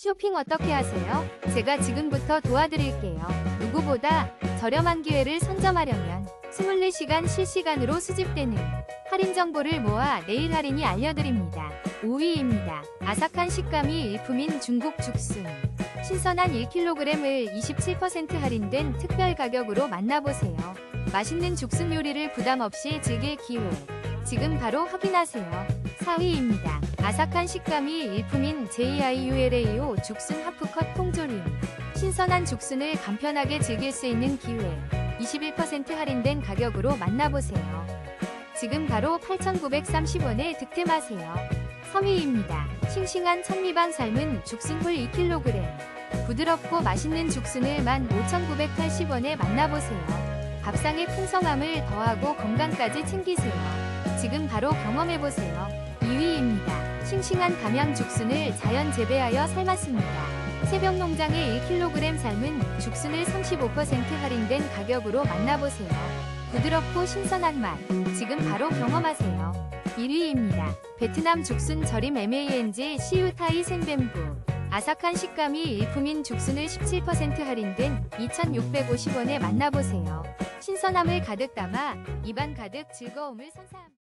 쇼핑 어떻게 하세요? 제가 지금부터 도와드릴게요. 누구보다 저렴한 기회를 선점하려면 24시간 실시간으로 수집되는 할인 정보를 모아 내일 할인이 알려드립니다. 5위입니다. 아삭한 식감이 일품인 중국 죽순. 신선한 1kg을 27% 할인된 특별 가격으로 만나보세요. 맛있는 죽순 요리를 부담 없이 즐길 기회. 지금 바로 확인하세요. 4위입니다. 아삭한 식감이 일품인 JIULAO 죽순 하프컷 통조림. 신선한 죽순을 간편하게 즐길 수 있는 기회. 21% 할인된 가격으로 만나보세요. 지금 바로 8,930원에 득템하세요. 3위입니다. 싱싱한 천미반 삶은 죽순 홀 2kg. 부드럽고 맛있는 죽순을 15,980원에 만나보세요. 밥상의 풍성함을 더하고 건강까지 챙기세요. 지금 바로 경험해보세요. 2위입니다. 싱싱한 담양 죽순을 자연 재배하여 삶았습니다. 새벽 농장의 1kg 삶은 죽순을 35% 할인된 가격으로 만나보세요. 부드럽고 신선한 맛. 지금 바로 경험하세요. 1위입니다. 베트남 죽순 절임 MANG 시우타이 생뱀부. 아삭한 식감이 일품인 죽순을 17% 할인된 2,650원에 만나보세요. 신선함을 가득 담아 입안 가득 즐거움을 선사합니다.